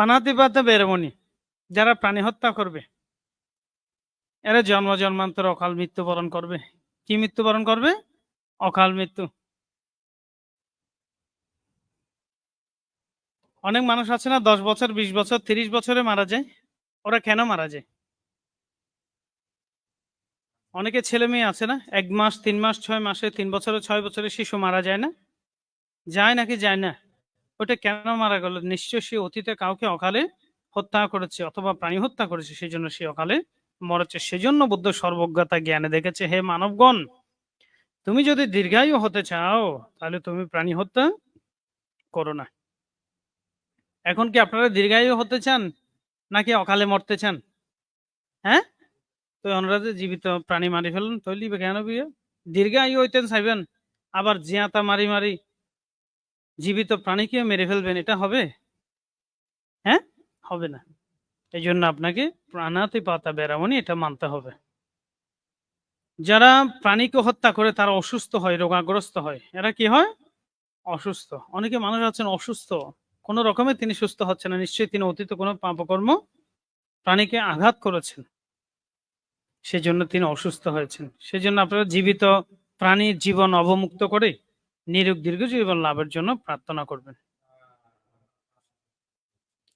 পানাতিপাতে বেরমণি যারা প্রাণী হত্যা করবে। এরা জন্ম জন্মান্তর অকাল মৃত্যুবরণ করবে। কি মৃত্যুবরণ করবে? অকাল মৃত্যু। অনেক মানুষ আছে না, দশ বছর, বিশ বছর, তিরিশ বছরে মারা যায়। ওরা কেন মারা যায়? অনেকে ছেলে মেয়ে আছে না, এক মাস, তিন মাস, ছয় মাসে, তিন বছরে, ছয় বছরে শিশু মারা যায় না? যায় নাকি যায় না? ওটা কেন মারা গেল? নিশ্চয় সে অতীতে কাউকে অকালে হত্যা করেছে অথবা প্রাণী হত্যা করেছে সেই জন্য সে অকালে মরেছে। সেজন্য বুদ্ধ সর্বজ্ঞতা জ্ঞানে দেখেছে, হে মানবগণ, তুমি যদি দীর্ঘায়ু হতে চাও, তাহলে তুমি প্রাণী হত্যা করো না। এখন কি আপনারা দীর্ঘায়ু হতে চান, নাকি অকালে মরতে চান? হ্যাঁ? তো ওনারা জীবিত প্রাণী মারি ফেলুন তৈলি কেন বিয়ে? দীর্ঘায়ু হইতেন চাইবেন আবার জিয়াতা মারি মারি জীবিত প্রাণীকে মেরে ফেলবেন? এটা হবে? হ্যাঁ? হবে না। এই জন্য আপনাকে প্রাণাতে পাতা বেরামনি এটা মানতে হবে। যারা প্রাণীকে হত্যা করে তারা অসুস্থ হয়, রোগাগ্রস্ত হয়, এরা কি হয়? অসুস্থ। অনেকে মানুষ আছেন অসুস্থ। কোনো রকমে তিনি সুস্থ হচ্ছেন না। নিশ্চয়ই তিনি অতীত কোনো পাপকর্ম প্রাণীকে আঘাত করেছেন। সেজন্য তিনি অসুস্থ হয়েছেন। সেজন্য আপনারা জীবিত প্রাণীর জীবন অবমুক্ত করে নিরোগ দীর্ঘ জীবন লাভের জন্য প্রার্থনা করবেন।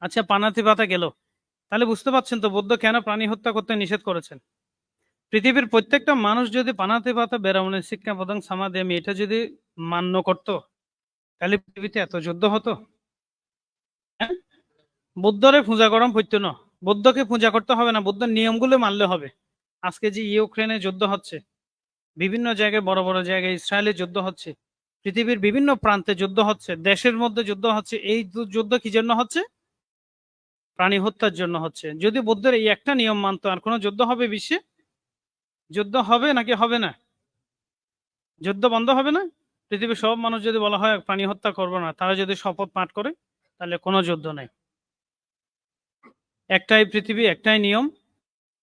আচ্ছা পানাতি পাতা গেল। তাহলে বুঝতে পারছেন তো, বুদ্ধ কেন প্রাণী হত্যা করতে নিষেধ করেছেন? পৃথিবীর প্রত্যেকটা মানুষ যদি পানাতে পাতা বেরামনের শিক্ষা প্রদান সমাধি আমি এটা যদি মান্য করত, তাহলে পৃথিবীতে এত যুদ্ধ হতো? হ্যাঁ? বুদ্ধরে পূজা গরম পড়তো না। বুদ্ধকে পূজা করতে হবে না, বুদ্ধের নিয়মগুলো মানলে হবে। আজকে যে ইউক্রেনে যুদ্ধ হচ্ছে, বিভিন্ন জায়গায়, বড় বড় জায়গায় ইসরায়েলে যুদ্ধ হচ্ছে পৃথিবীর বিভিন্ন প্রান্তে যুদ্ধ হচ্ছে, দেশের মধ্যে যুদ্ধ হচ্ছে, এই যুদ্ধ কি জন্য হচ্ছে? প্রাণী হত্যার জন্য হচ্ছে। যদি বুদ্ধের এই একটা নিয়ম মানতো, আর কোনো যুদ্ধ হবে বিশ্বে? যুদ্ধ হবে নাকি হবে না? যুদ্ধ বন্ধ হবে না? পৃথিবীর সব মানুষ যদি বলা হয়, প্রাণী হত্যা করব না, তারা যদি শপথ পাঠ করে, তাহলে কোনো যুদ্ধ নেই। একটাই পৃথিবী, একটাই নিয়ম,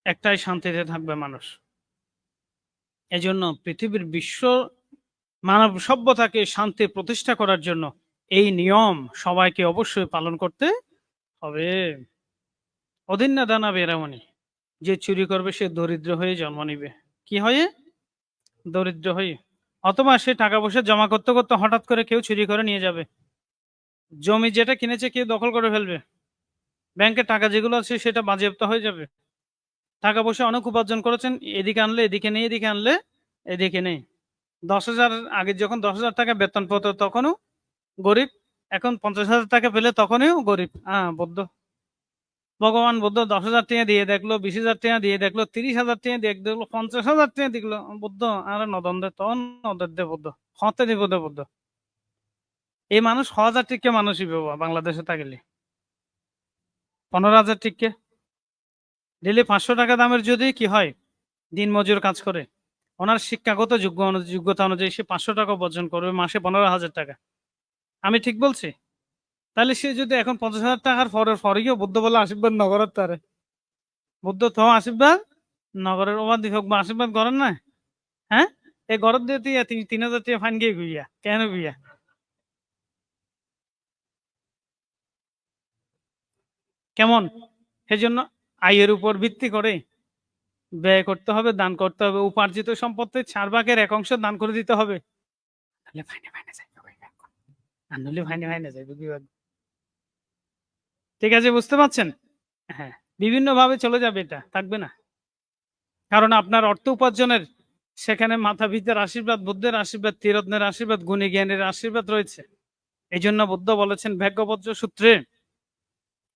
একটাই শান্তিতে থাকবে মানুষ। এজন্য পৃথিবীর বিশ্ব মানব সভ্যতাকে শান্তি প্রতিষ্ঠা করার জন্য এই নিয়ম সবাইকে অবশ্যই পালন করতে হবে। অদিন না দানা বেরামনি যে চুরি করবে সে দরিদ্র হয়ে জন্ম নিবে। কি হয়ে? দরিদ্র হয়ে। অথবা সে টাকা পয়সা জমা করতে করতে হঠাৎ করে কেউ চুরি করে নিয়ে যাবে। জমি যেটা কিনেছে কেউ দখল করে ফেলবে। ব্যাংকে টাকা যেগুলো আছে সেটা বাজেয়াপ্ত হয়ে যাবে। টাকা পয়সা অনেক উপার্জন করেছেন, এদিকে আনলে এদিকে নেই, এদিকে আনলে এদিকে নেই। দশ হাজার, আগে যখন দশ হাজার টাকা বেতন পেত তখনও গরিব। এখন পঞ্চাশ হাজার টাকা পেলে তখনও গরিব। হ্যাঁ বৌদ্ধ। ভগবান বুদ্ধ দশ হাজার টাকা দিয়ে দেখল, বিশ হাজার টাকা দিয়ে দেখল, তিরিশ হাজার টাকা দিয়ে দেখল, পঞ্চাশ হাজার টাকা দেখল। বুদ্ধ, আর নদন দে তখন নদের দে বুদ্ধ, হতে দিব দে বুদ্ধ। এই মানুষ ছ হাজার টিকে মানুষই বাবা বাংলাদেশে থাকলে পনেরো হাজার টিকে ডেলি পাঁচশো টাকা দামের যদি কি হয় দিন মজুর কাজ করে। ওনার শিক্ষাগত যোগ্য যোগ্যতা অনুযায়ী সে পাঁচশো টাকা বর্জন করবে, মাসে পনেরো হাজার টাকা। আমি ঠিক বলছি? তাহলে সে যদি এখন পঞ্চাশ হাজার টাকার পরের পরে গিয়ে বুদ্ধ বলে আশীর্বাদ নগরের তারে। বুদ্ধ তো আশীর্বাদ নগরের অবাধি হোক বা আশীর্বাদ করেন না। হ্যাঁ? এই গরত দিয়ে তুই তিন হাজার টাকা ফাইন গিয়ে গুইয়া কেন গুইয়া কেমন? সেজন্য আয়ের উপর ভিত্তি করে ব্যয় করতে হবে, দান করতে হবে। উপার্জিত সম্পত্তির চার ভাগের এক অংশ দান করে দিতে হবে। ফাইনে ফাইনে ঠিক আছে, বুঝতে পারছেন? হ্যাঁ বিভিন্ন ভাবে চলে যাবে এটা, থাকবে না। কারণ আপনার অর্থ উপার্জনের সেখানে মাথা ভিতের আশীর্বাদ, বুদ্ধের আশীর্বাদ তীরত্নের আশীর্বাদ গুণী জ্ঞানের আশীর্বাদ রয়েছে। এই জন্য বুদ্ধ বলেছেন ভাগ্যবজ্র সূত্রে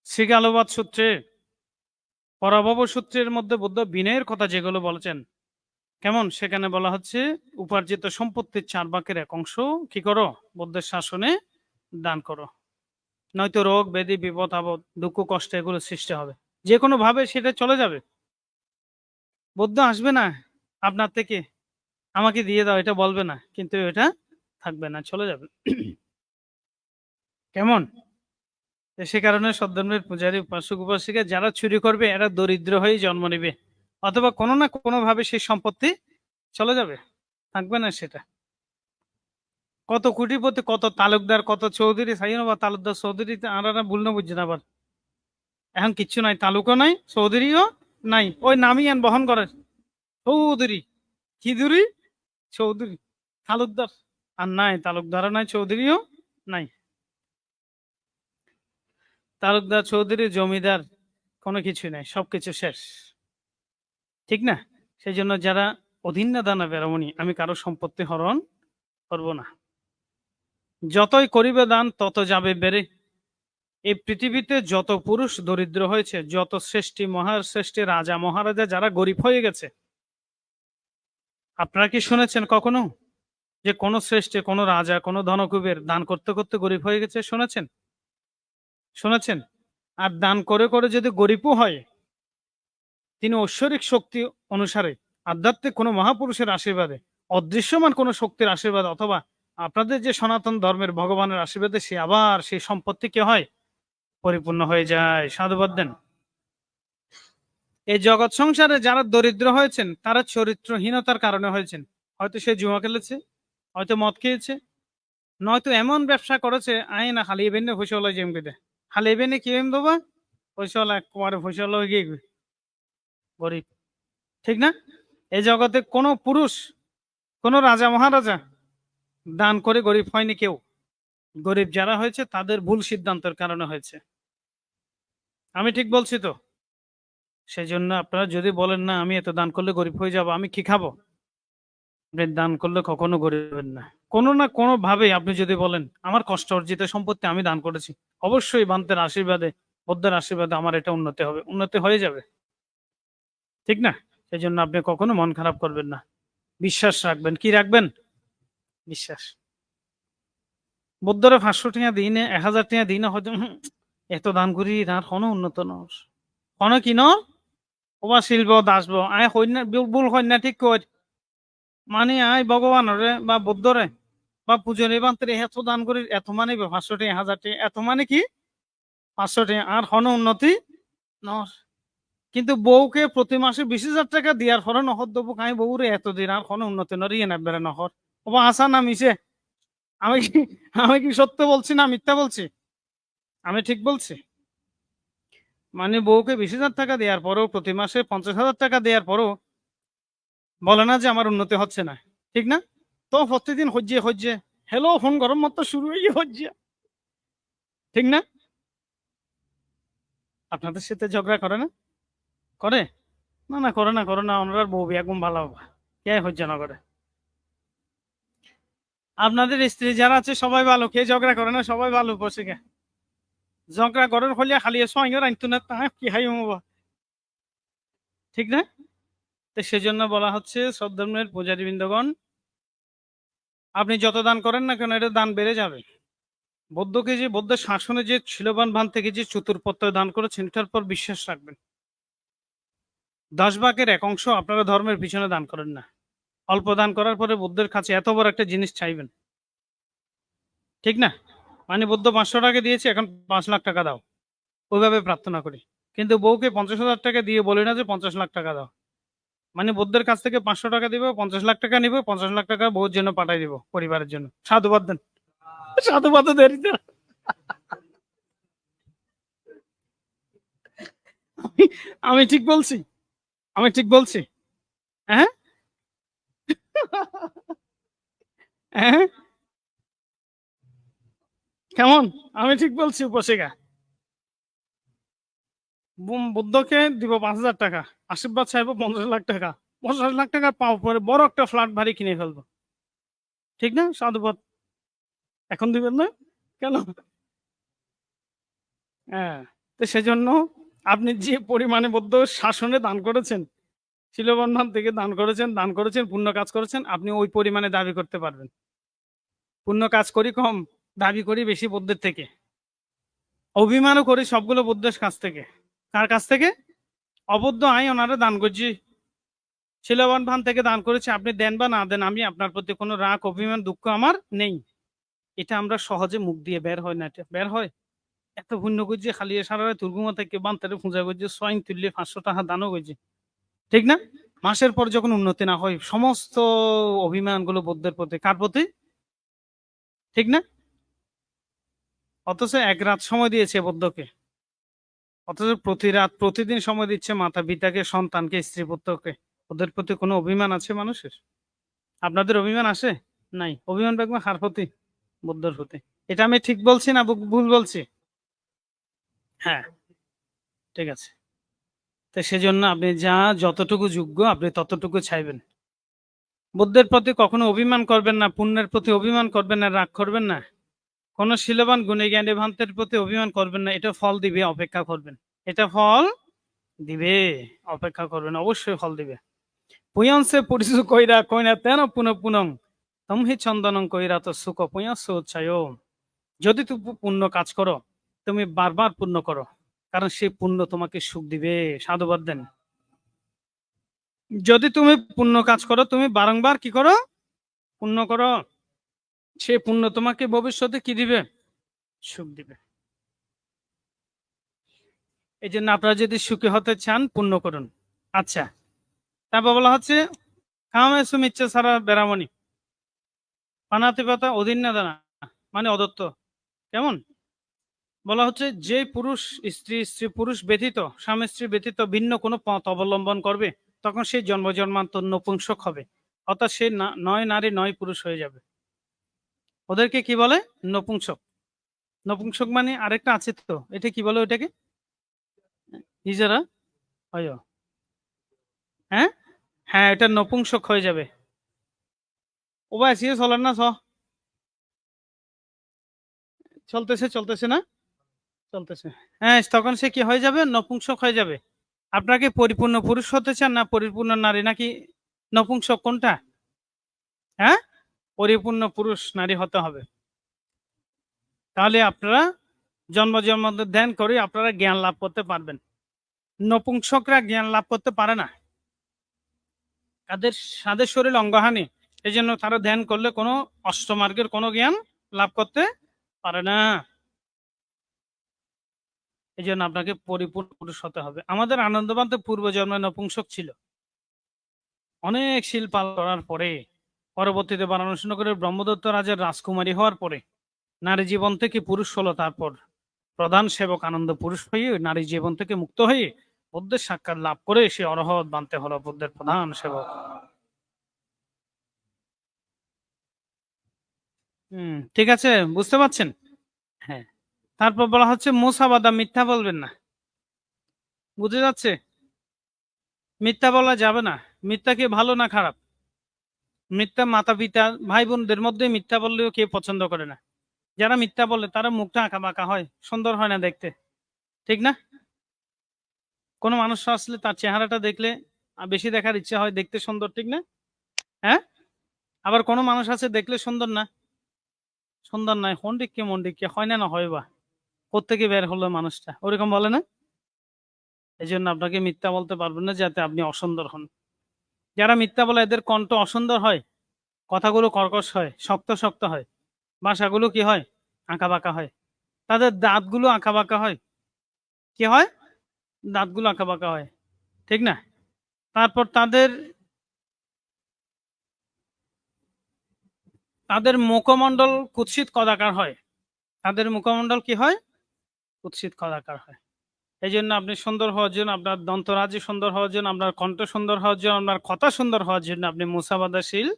শ্রীগালবাদ সূত্রে পরাভব সূত্রের মধ্যে বুদ্ধ বিনয়ের কথা যেগুলো বলেছেন, কেমন? সেখানে বলা হচ্ছে, উপার্জিত সম্পত্তির চার ভাগের এক অংশ কি করো? বুদ্ধের শাসনে দান করো। নয়তো রোগ, ব্যাধি, বিপদ, আপদ, দুঃখ, কষ্ট এগুলো সৃষ্টি হবে। যে কোনো ভাবে সেটা চলে যাবে। বুদ্ধ আসবে না আপনার থেকে, আমাকে দিয়ে দাও, এটা বলবে না, কিন্তু এটা থাকবে না, চলে যাবে। কেমন? সে কারণে সদ্ধর্মের পূজারী উপাসক উপাসিকা যারা চুরি করবে, এরা দরিদ্র হয়ে জন্ম নেবে। অথবা কোনো না কোনো ভাবে সেই সম্পত্তি চলে যাবে। থাকবে না সেটা। কত কোটিপতি, কত তালুকদার, কত চৌধুরী সাইন বা তালুকদার, চৌধুরী আনারা ভুল না বুঝছেন আবার। এখন কিচ্ছু নাই, তালুকও নাই, চৌধুরীও নাই। ওই নামই আন বহন করে। চৌধুরী কি দুরি চৌধুরী, তালুকদার। আর নাই, তালুকদারও নাই, চৌধুরীও নাই। তালুকদার চৌধুরী, জমিদার, কোনো কিছু নাই সবকিছু শেষ। ঠিক না? সেই জন্য যারা অধীন না দানা বেরমণি আমি কারও সম্পত্তি হরণ করব না। যতই করিবে দান, তত যাবে বেড়ে। এই পৃথিবীতে যত পুরুষ দরিদ্র হয়েছে, যত শ্রেষ্ঠী মহার শ্রেষ্ঠী রাজা মহারাজা, যারা গরিব হয়ে গেছে, আপনারা কি শুনেছেন কখনো? যে কোন শ্রেষ্ঠী কোন রাজা, কোন ধনকুবের দান করতে করতে গরিব হয়ে গেছে, শুনেছেন? শুনেছেন? আর দান করে করে যদি গরিবও হয়, তিনি ঐশ্বরিক শক্তি অনুসারে আধ্যাত্মিক কোনো মহাপুরুষের আশীর্বাদে, অদৃশ্যমান কোনো শক্তির আশীর্বাদ অথবা আপনাদের যে সনাতন ধর্মের ভগবানের আশীর্বাদে সে আবার সেই সম্পত্তি কি হয়? পরিপূর্ণ হয়ে যায়। সাধুবাদ দেন। এই জগৎ সংসারে যারা দরিদ্র হয়েছেন, তারা চরিত্রহীনতার কারণে হয়েছেন। হয়তো সে জুয়া খেলেছে, হয়তো মদ খেয়েছে, নয়তো এমন ব্যবসা করেছে আয় না খালি এবেন ফসল জেমকে দে খালি এবেনে কি এম দেবা ফসল একবারে ফসল হয়ে গিয়ে গরিব। ঠিক না? এই জগতে কোনো পুরুষ, কোনো রাজা, মহারাজা দান করে গরিব হয়নি কেউ। গরিব যারা হয়েছে, তাদের ভুল সিদ্ধান্তের কারণে হয়েছে। আমি ঠিক বলছি তো? সেই জন্য আপনারা যদি বলেন না, আমি এত দান করলে গরিব হয়ে যাব, আমি কি খাব? আপনি দান করলে কখনো গরিব না। কোনো না কোনো ভাবে আপনি যদি বলেন, আমার কষ্ট অর্জিত সম্পত্তি আমি দান করেছি। অবশ্যই বান্তের আশীর্বাদে বদ্ধের আশীর্বাদে আমার এটা উন্নতি হবে, উন্নতি হয়ে যাবে। ঠিক না? সেই জন্য আপনি কখনো মন খারাপ করবেন না। বিশ্বাস রাখবেন। কি রাখবেন? বিশ্বাস। বৌদ্ধরা পাঁচশো টাকা দিই না এক হাজার টাকা দিই না হয়তো এত দান করি, তার কোনো উন্নত নস কোনো কি ওবা শিল্প, দাসব, আয় সৈন্য বুল সৈন্য ঠিক কর। মানে আয় ভগবানরে বা বৌদ্ধরে বা পূজনী বান্তরে এত দান করি এত মানে পাঁচশো টাকা হাজার টাকা এত মানে কি? পাঁচশো টাকা আর হন উন্নতি নস কিন্তু বউকে প্রতি মাসে বিশ হাজার টাকা দিয়ার ফলে নহর দেবো কাই বউরে এত দিন আর কোনো উন্নতি নরিয়ে না বেড়ে নহর। আসা না মিশে? আমি কি আমি কি সত্য বলছি না মিথ্যা বলছি? আমি ঠিক বলছি? মানে বউকে বিশ হাজার টাকা দেওয়ার পরেও প্রতি মাসে পঞ্চাশ হাজার টাকা দেওয়ার পরেও বলে না যে আমার উন্নতি হচ্ছে না। ঠিক না? তো প্রতিদিন হজ্জে হজ্জে। হ্যালো ফোন গরম মতো শুরু হয়ে হজ্জে। ঠিক না? আপনাদের সাথে ঝগড়া করে না? করে? না না, করে না করে না। ওনার বউ একদম ভালো কে হজ্জে না করে? আপনাদের স্ত্রী যারা আছে, সবাই ভালো। কে ঝগড়া করে না, সবাই ভালো বসে গে। ঝগড়া করার হলে খালি সঙ্গে রাখতো না তা কি হাই ঠিক না? তো সেজন্য বলা হচ্ছে, সব ধর্মের পূজারী বৃন্দগণ আপনি যত দান করেন না কেন, এটা দান বেড়ে যাবে। বৌদ্ধকে যে, বৌদ্ধ শাসনে যে ছিলবান ভান থেকে যে চতুর্পত্র দান করেছেন, এটার পর বিশ্বাস রাখবেন। দশ ভাগের এক অংশ আপনারা ধর্মের পিছনে দান করেন না। অল্প দান করার পরে বুদ্ধের কাছে এত বড় একটা জিনিস চাইবেন। ঠিক না? মানে বুদ্ধ পাঁচশো টাকা দিয়েছে, এখন পাঁচ লাখ টাকা দাও। ওইভাবে প্রার্থনা করি। কিন্তু বউকে পঞ্চাশ হাজার টাকা দিয়ে বলি না যে, পঞ্চাশ লাখ টাকা দাও। মানে বুদ্ধের কাছ থেকে পাঁচশো টাকা দিব, পঞ্চাশ লাখ টাকা নিব, পঞ্চাশ লাখ টাকা বউর জন্য পাঠাই দিব পরিবারের জন্য। সাধুবাদ দেন সাধুবাদ দেরি আমি- ঠিক বলছি? আমি ঠিক বলছি? হ্যাঁ? হ্যাঁ? কেমন? আমি ঠিক বলছি উপসিকা। বুদ্ধকে দিব পাঁচ হাজার টাকা, আশীর্বাদ চাইব পঞ্চাশ লাখ টাকা। পঞ্চাশ লাখ টাকা পাওয়ার পরে বড় একটা ফ্ল্যাট বাড়ি কিনে ফেলব। ঠিক না? সাধুবাদ। এখন দিবেন না? কেন? হ্যাঁ তো সেজন্য আপনি যে পরিমাণে বৌদ্ধ শাসনে দান করেছেন, শিলবন্ধন থেকে দান করেছেন দান করেছেন, পুণ্য কাজ করেছেন, আপনি ওই পরিমাণে দাবি করতে পারবেন। পুণ্য কাজ করি কম, দাবি করি বেশি বুদ্ধের থেকে। অভিমানও করি সবগুলো বুদ্ধের কাছ থেকে। কার কাছ থেকে? অবদ্ধ আই ওনারা দান করছি। শিলবান ভান থেকে দান করেছি, আপনি দেন বা না দেন, আমি আপনার প্রতি কোনো রাগ, অভিমান, দুঃখ আমার নেই। এটা আমরা সহজে মুখ দিয়ে বের হয় না, এটা বের হয়। এত পুণ্য করছি, খালি সারা তুর্গুমা থেকে বান্তারে পূজা করছে সোয়াইন তুললে পাঁচশো টাকা দানও করছে। ঠিক না? মাসের পর যখন উন্নতি না হয়, সমস্ত অভিমানগুলো বৌদ্ধের প্রতি, কার প্রতি? ঠিক না? অথচ এক রাত সময় দিয়েছে বৌদ্ধকে। অথচ প্রতি রাত, প্রতিদিন সময় দিচ্ছে মাতা পিতাকে, সন্তানকে, স্ত্রী পুত্রকে। ওদের প্রতি কোনো অভিমান আছে মানুষের? আপনাদের অভিমান আছে নাই। অভিমান দেখবেন হার প্রতি, বুদ্ধর প্রতি। এটা আমি ঠিক বলছি না ভুল বলছি? হ্যাঁ ঠিক আছে। তো সেজন্য আপনি যা যতটুকু যোগ্য, আপনি ততটুকু চাইবেন বুদ্ধের প্রতি কখনো অভিমান করবেন না, পুণ্যের প্রতি অভিমান করবেন না, রাগ করবেন না। কোন শিলবান গুণী জ্ঞানী ভান্তের প্রতি অভিমান করবেন না, এটা ফল দিবে, অপেক্ষা করবেন। এটা ফল দিবে, অপেক্ষা করবেন, অবশ্যই ফল দিবে। পুয়ংসে পুরিসু কইরা কইনা তেন পুন পুনং, তমহি চন্দনং কইরা তো সুখ পুয়ংস উচ্চায় যদি তুমি পুণ্য কাজ করো, তুমি বারবার পুণ্য করো, কারণ সেই পুণ্য তোমাকে সুখ দিবে, সাধুবাদ দেন। যদি তুমি পুণ্য কাজ করো, তুমি বারংবার কি করো? পুণ্য করো। সে পুণ্য তোমাকে ভবিষ্যতে কি দিবে? সুখ দিবে। এই জন্য আপনারা যদি সুখী হতে চান পুণ্য করুন। আচ্ছা তারপর বলা হচ্ছে কামে সুমিচ্ছা ছাড়া বেরামণি পানাতি পাতা অধীন না দানা মানে অদত্ত। কেমন? বলা হচ্ছে যে পুরুষ স্ত্রী স্ত্রী পুরুষ ব্যতীত স্বামী স্ত্রী ব্যতীত ভিন্ন কোনো পথ অবলম্বন করবে তখন সে জন্ম জন্মান্তর নপুংসক হবে। অর্থাৎ সে নয় নারী নয় পুরুষ হয়ে যাবে। ওদেরকে কি বলে? নপুংসক। নপুংসক মানে আরেকটা আছে তো এটা কি বলে ওইটাকে? ইজারা? হয় হ্যাঁ? হ্যাঁ এটা নপুংসক হয়ে যাবে। ও ভাই সিরিয়াস হলেন না? স চলতেছে চলতেছে না? চলতেছে। হ্যাঁ তখন সে কি হয়ে যাবে? নপুংসক হয়ে যাবে। আপনাকে পরিপূর্ণ পুরুষ হতে চান না পরিপূর্ণ নারী? নাকি নপুংসক কোনটা? হ্যাঁ? পরিপূর্ণ পুরুষ, নারী হতে হবে। তাহলে আপনারা জন্ম জন্ম ধ্যান করে আপনারা জ্ঞান লাভ করতে পারবেন। নপুংসকরা জ্ঞান লাভ করতে পারে না। তাদের তাদের শরীর অঙ্গহানি এই জন্য তারা ধ্যান করলে কোনো অষ্টমার্গের কোনো জ্ঞান লাভ করতে পারে না। এই জন্য আপনাকে পরিপূর্ণ পুরুষ হতে হবে। আমাদের আনন্দবান্তে পূর্বজন্মে নপুংসক ছিল। অনেক শিল পাল করার পরে পরবর্তীতে বারাণসী নগরের ব্রহ্মদত্ত রাজার রাজকুমারী হওয়ার পরে নারী জীবন থেকে পুরুষ হলো তারপর প্রধান সেবক আনন্দ পুরুষ হয়ে নারী জীবন থেকে মুক্ত হয়ে বুদ্ধের সাক্ষাৎ লাভ করে সে অরহত বানতে হলো বুদ্ধের প্রধান সেবক। হুম ঠিক আছে বুঝতে পারছেন? হ্যাঁ। তারপর বলা হচ্ছে মোসাবাদা মিথ্যা বলবেন না। বুঝে যাচ্ছে? মিথ্যা বলা যাবে না। মিথ্যা কি ভালো না খারাপ? মিথ্যা মাতা পিতা ভাই বোনদের মধ্যে মিথ্যা বললেও কেউ পছন্দ করে না। যারা মিথ্যা বলে, তারা মুখটা আঁকা বাঁকা হয়, সুন্দর হয় না দেখতে। ঠিক না? কোনো মানুষ আসলে তার চেহারাটা দেখলে বেশি দেখার ইচ্ছা হয় দেখতে সুন্দর, ঠিক না? হ্যাঁ? আবার কোনো মানুষ আছে দেখলে সুন্দর না? সুন্দর নয় হন্ডিককে মন্ডিককে হয় না না হয় বা। কোথেকে বের হলো মানুষটা? ওরকম বলে না? এই জন্য আপনাকে মিথ্যা বলতে পারবেন না যাতে আপনি অসুন্দর হন। যারা মিথ্যা বলে এদের কণ্ঠ অসুন্দর হয়, কথাগুলো কর্কশ হয়, শক্ত শক্ত হয় বাসাগুলো কি হয়? আঁকা বাঁকা হয়। তাদের দাঁতগুলো আঁকা বাঁকা হয়। কি হয়? দাঁতগুলো আঁকা বাঁকা হয়। ঠিক না? তারপর তাদের তাদের মুখমণ্ডল কুৎসিত কদাকার হয়। তাদের মুখমণ্ডল কি হয়? কুৎসিত কদাকার হয়। এই জন্য আপনি সুন্দর হওয়ার জন্য আপনার দন্তরাজি সুন্দর হওয়ার জন্য আপনার কণ্ঠ সুন্দর হওয়ার জন্য আপনার কথা সুন্দর হওয়ার জন্য আপনি মুসাবাদাশীল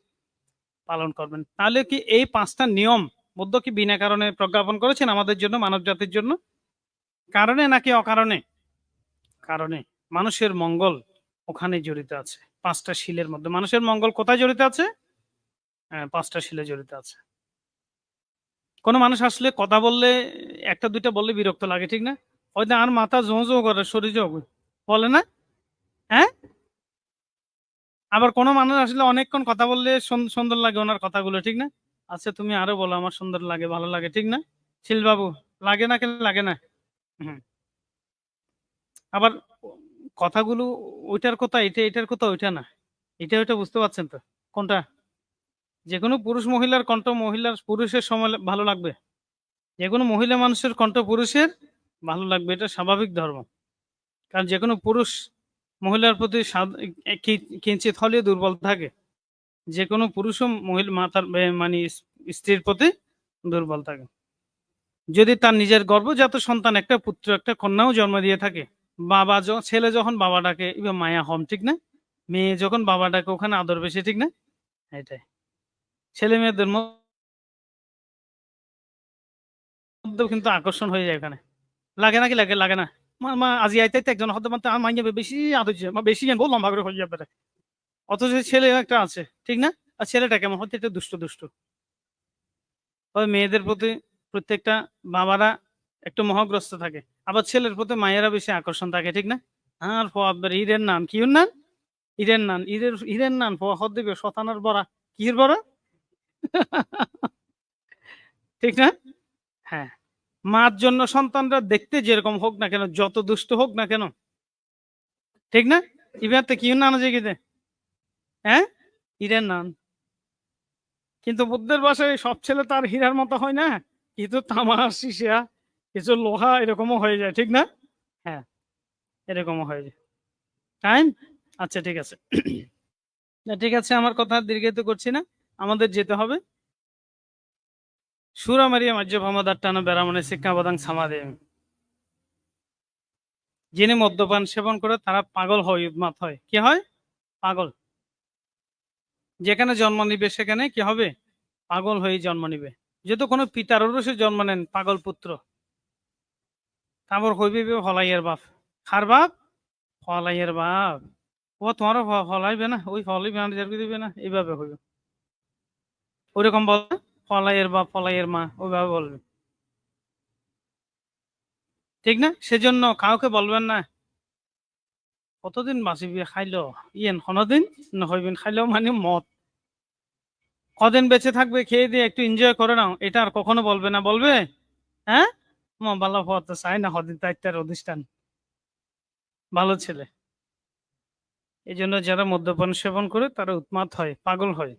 পালন করবেন। তাহলে কি এই পাঁচটা নিয়ম বুদ্ধ কি বিনা কারণে প্রজ্ঞাপন করেছেন আমাদের জন্য মানব জাতির জন্য? কারণে নাকি অকারণে? কারণে। মানুষের মঙ্গল ওখানে জড়িত আছে। পাঁচটা শিলের মধ্যে। মানুষের মঙ্গল কোথায় জড়িত আছে? হ্যাঁ, পাঁচটা শিলে জড়িত আছে। কোনো মানুষ আসলে কথা বললে একটা দুইটা বললে বিরক্ত লাগে ঠিক না? হয়তো আর মাথা জো জো করে শরীর বলে না? হ্যাঁ? আবার কোনো মানুষ আসলে অনেকক্ষণ কথা বললে সুন্দর লাগে ওনার কথাগুলো, ঠিক না? আচ্ছা তুমি আরও বলো, আমার সুন্দর লাগে, ভালো লাগে, ঠিক না? শিলবাবু, লাগে না কেন লাগে না? আবার কথাগুলো ওইটার কথা, এটা এটার কথা ওইটা না। এটা ওইটা বুঝতে পারছেন তো? কোনটা? যে কোনো পুরুষ মহিলার কণ্ঠ মহিলার পুরুষের সময় ভালো লাগবে। যে কোনো মহিলা মানুষের কণ্ঠ পুরুষের ভালো লাগবে, এটা স্বাভাবিক ধর্ম। কারণ যে কোনো পুরুষ মহিলার প্রতি কিঞ্চিত হলেও দুর্বল থাকে। যে কোনো পুরুষও মহিলা মাতার মানে স্ত্রীর প্রতি দুর্বল থাকে। যদি তার নিজের গর্ভজাত সন্তান একটা পুত্র, একটা কন্যাও জন্ম দিয়ে থাকে, বাবা ছেলে যখন বাবাটাকে, ইবা মায়া হম, ঠিক না? মেয়ে যখন বাবাটাকে ওখানে আদর বেশি, ঠিক না? এটাই। ছেলে মেয়েদের মধ্যেও কিন্তু আকর্ষণ হয়ে যায় ওখানে লাগে নাকি লাগে লাগে না। মা আজি আইতে একজন হতে মাত্র আমার যাবে বেশি আদর যে বেশি জানব লম্বা করে হয়ে যাবে অথচ ছেলে একটা আছে, ঠিক না? আর ছেলেটা কেমন? হতে একটা দুষ্ট দুষ্ট। তবে মেয়েদের প্রতি প্রত্যেকটা বাবারা একটু মহগ্রস্ত থাকে। আবার ছেলের প্রতি মায়েরা বেশি আকর্ষণ থাকে, ঠিক না? আর ফোয়াবের ঈদের নান কি নান ঈদের নান ঈদের ঈদের নান ফোয়া হদ দিবে শতানার বড়া। কির বড়া? ঠিক না? হ্যাঁ। মার জন্য সন্তানরা দেখতে যেরকম হোক না কেন, যত দুষ্ট হোক না কেন। ঠিক না? ইবাতে কি নান কিতে হ্যাঁ? ঈদের নান। কিন্তু বুদ্ধের বাসায় সব ছেলে তার হীরার মতো হয় না? কিছু তামার শিশা। কিছু লোহা, এরকমও হয়ে যায়, ঠিক না? হ্যাঁ এরকমও হয়ে যায়। টাইম আচ্ছা ঠিক আছে। ঠিক আছে, আমার কথা দীর্ঘায়িত করছি না। আমাদের যেতে হবে। আট্টানো বেড়ামনে শিক্ষা বাদাং সামাদে যিনি মদ্যপান সেবন করে তারা পাগল হয়, উন্মাদ হয়। কি হয়? পাগল। যেখানে জন্ম নিবে সেখানে কি হবে? পাগল হয়ে জন্ম নিবে। যেহেতু কোনো পিতার সে জন্ম নেন, পাগল পুত্র। তারপর হইবে ফলাইয়ের বাপ। খার বাপ? ফলাইয়ের বাপ। ও তোমারও ফলাইবে না, ওই ফলাইবে না দিবে না, এইভাবে হইবে ওইরকম বল? ফলাইয়ের বা ফলাইয়ের মা, ওইভাবে বলবে। ঠিক না? সেজন্য কাউকে বলবেন না, কতদিন বাঁচিবি খাইলো? ইয়েন কোনোদিন নহইবেন খাইলেও মানে মত কদিন বেঁচে থাকবে, খেয়ে দিয়ে একটু এনজয় করে নাও। এটা আর কখনো বলবে না, বলবে হ্যাঁ? ম ভালো হতে চাই না হদিন দায়িত্বের অধিষ্ঠান। ভালো ছেলে। এই জন্য যারা মদ্যপান সেবন করে, তারা উৎমাত হয়, পাগল হয়।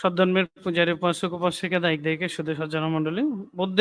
সদ্ধর্মের পূজারী উপাসক উপাসিকা দায়িক দায়িকে শুধু সজ্জন মন্ডলী বুদ্ধের